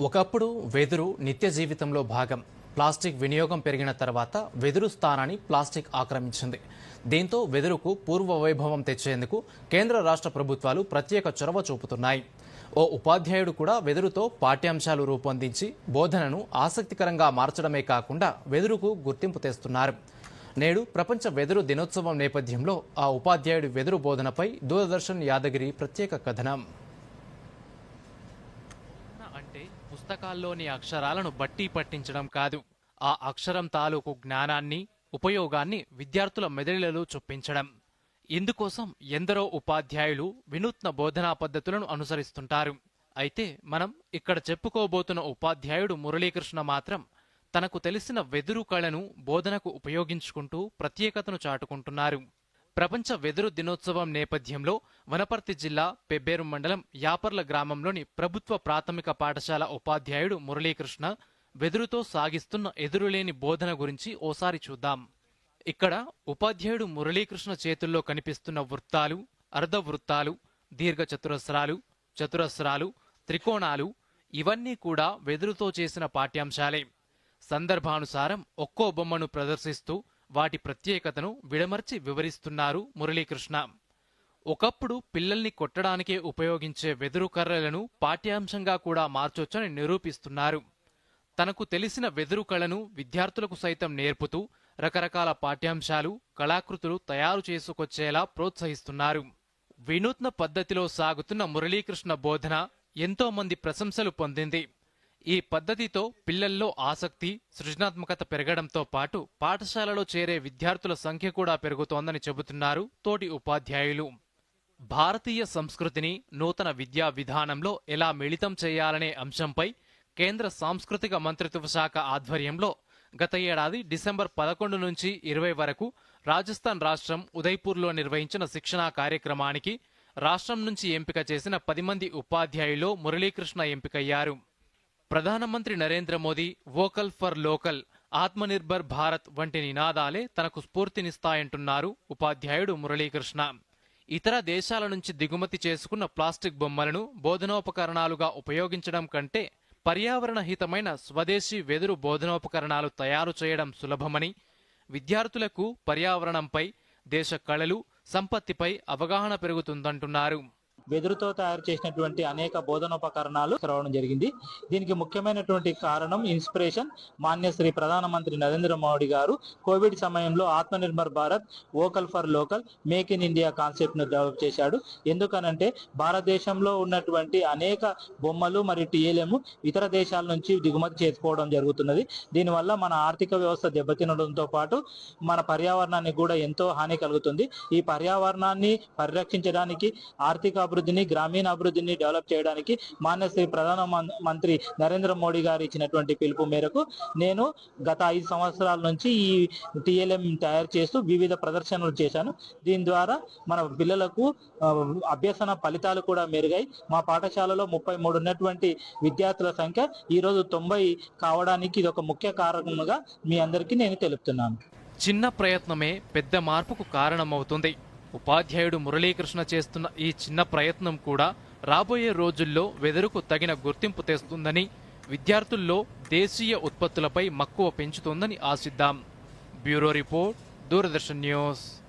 ఒకప్పుడు వెదురు నిత్య జీవితంలో భాగం. ప్లాస్టిక్ వినియోగం పెరిగిన తర్వాత వెదురు స్థానాన్ని ప్లాస్టిక్ ఆక్రమించింది. దీంతో వెదురుకు పూర్వ వైభవం తెచ్చేందుకు కేంద్ర రాష్ట్ర ప్రభుత్వాలు ప్రత్యేక చొరవ చూపుతున్నాయి. ఓ ఉపాధ్యాయుడు కూడా వెదురుతో పాఠ్యాంశాలు రూపొందించి బోధనను ఆసక్తికరంగా మార్చడమే కాకుండా వెదురుకు గుర్తింపు తెస్తున్నారు. నేడు ప్రపంచ వెదురు దినోత్సవం నేపథ్యంలో ఆ ఉపాధ్యాయుడి వెదురు బోధనపై దూరదర్శన్ యాదగిరి ప్రత్యేక కథనం. అంటే పుస్తకాల్లోని అక్షరాలను బట్టి పట్టించడం కాదు. ఆ అక్షరం తాలూకు జ్ఞానాన్ని ఉపయోగాన్ని విద్యార్థుల మెదడులలో చొప్పించడం. ఇందుకోసం ఎందరో ఉపాధ్యాయులు వినూత్న బోధనా పద్ధతులను అనుసరిస్తుంటారు. అయితే మనం ఇక్కడ చెప్పుకోబోతున్న ఉపాధ్యాయుడు మురళీకృష్ణ మాత్రం తనకు తెలిసిన వెదురు కళను బోధనకు ఉపయోగించుకుంటూ ప్రత్యేకతను చాటుకుంటున్నారు. ప్రపంచ వెదురు దినోత్సవం నేపథ్యంలో వనపర్తి జిల్లా పెబ్బేరు మండలం యాపర్ల గ్రామంలోని ప్రభుత్వ ప్రాథమిక పాఠశాల ఉపాధ్యాయుడు మురళీకృష్ణ వెదురుతో సాగిస్తున్న ఎదురులేని బోధన గురించి ఓసారి చూద్దాం. ఇక్కడ ఉపాధ్యాయుడు మురళీకృష్ణ చేతుల్లో కనిపిస్తున్న వృత్తాలు అర్ధవృత్తాలు దీర్ఘచతురస్రాలు చతురస్రాలు త్రికోణాలు ఇవన్నీ కూడా వెదురుతో చేసిన పాఠ్యాంశాలే. సందర్భానుసారం ఒక్కో బొమ్మను ప్రదర్శిస్తూ వాటి ప్రత్యేకతను విడమర్చి వివరిస్తున్నారు మురళీకృష్ణ. ఒకప్పుడు పిల్లల్ని కొట్టడానికే ఉపయోగించే వెదురు కర్రలను పాఠ్యాంశంగా కూడా మార్చొచ్చని నిరూపిస్తున్నారు. తనకు తెలిసిన వెదురు కళను విద్యార్థులకు సైతం నేర్పుతూ రకరకాల పాఠ్యాంశాలు కళాకృతులు తయారు చేసుకొచ్చేలా ప్రోత్సహిస్తున్నారు. వినూత్న పద్ధతిలో సాగుతున్న మురళీకృష్ణ బోధన ఎంతోమంది ప్రశంసలు పొందింది. ఈ పద్ధతితో పిల్లల్లో ఆసక్తి సృజనాత్మకత పెరగడంతో పాటు పాఠశాలలో చేరే విద్యార్థుల సంఖ్య కూడా పెరుగుతోందని చెబుతున్నారు తోటి ఉపాధ్యాయులు. భారతీయ సంస్కృతిని నూతన విద్యా విధానంలో ఎలా మిళితం చేయాలనే అంశంపై కేంద్ర సాంస్కృతిక మంత్రిత్వ శాఖ ఆధ్వర్యంలో గత ఏడాది డిసెంబర్ పదకొండు నుంచి ఇరవై వరకు రాజస్థాన్ రాష్ట్రం ఉదయ్పూర్లో నిర్వహించిన శిక్షణా కార్యక్రమానికి రాష్ట్రం నుంచి ఎంపిక చేసిన పది మంది ఉపాధ్యాయుల్లో మురళీకృష్ణ ఎంపికయ్యారు. ప్రధానమంత్రి Narendra Modi vocal for local Atmanirbhar Bharat వంటి నినాదాలే తనకు స్ఫూర్తినిస్తాయంటున్నారు ఉపాధ్యాయుడు మురళీకృష్ణ. ఇతర దేశాల నుంచి దిగుమతి చేసుకున్న ప్లాస్టిక్ బొమ్మలను బోధనోపకరణాలుగా ఉపయోగించడం కంటే పర్యావరణ హితమైన స్వదేశీ వెదురు బోధనోపకరణాలు తయారు చేయడం సులభమని విద్యార్థులకు పర్యావరణంపై దేశ కళలు సంపత్తిపై అవగాహన పెరుగుతుందంటున్నారు. వెదురుతో తయారు చేసినటువంటి అనేక బోధనోపకరణాలు రావడం జరిగింది. దీనికి ముఖ్యమైనటువంటి కారణం ఇన్స్పిరేషన్ మాన్య శ్రీ ప్రధానమంత్రి నరేంద్ర మోడీ గారు కోవిడ్ సమయంలో Atmanirbhar Bharat vocal for local make in India కాన్సెప్ట్ను develop చేశాడు. ఎందుకనంటే భారతదేశంలో ఉన్నటువంటి అనేక బొమ్మలు మరియు టీఎల్ఎం ఇతర దేశాల నుంచి దిగుమతి చేసుకోవడం జరుగుతున్నది. దీనివల్ల మన ఆర్థిక వ్యవస్థ దెబ్బతినడంతో పాటు మన పర్యావరణానికి కూడా ఎంతో హాని కలుగుతుంది. ఈ పర్యావరణాన్ని పరిరక్షించడానికి ఆర్థిక అభివృద్ధి అభివృద్ధిని గ్రామీణ అభివృద్ధిని డెవలప్ చేయడానికి మాన్యశ్రీ ప్రధాన మంత్రి నరేంద్ర మోడీ గారు ఇచ్చినటువంటి పిలుపు మేరకు నేను గత ఐదు సంవత్సరాల నుంచి ఈ టిఎల్ఎం తయారు చేస్తూ వివిధ ప్రదర్శనలు చేశాను. దీని ద్వారా మన పిల్లలకు అభ్యసన ఫలితాలు కూడా మెరుగాయి మా పాఠశాలలో ముప్పై మూడు ఉన్నటువంటి విద్యార్థుల సంఖ్య ఈరోజు తొంభై కావడానికి ఇది ఒక ముఖ్య కారణంగా మీ అందరికీ నేను తెలుపుతున్నాను. చిన్న ప్రయత్నమే పెద్ద మార్పుకు కారణమవుతుంది. ఉపాధ్యాయుడు మురళీకృష్ణ చేస్తున్న ఈ చిన్న ప్రయత్నం కూడా రాబోయే రోజుల్లో వెదురుకు తగిన గుర్తింపు తెస్తుందని విద్యార్థుల్లో దేశీయ ఉత్పత్తులపై మక్కువ పెంచుతోందని ఆశిద్దాం. Bureau report Doordarshan news.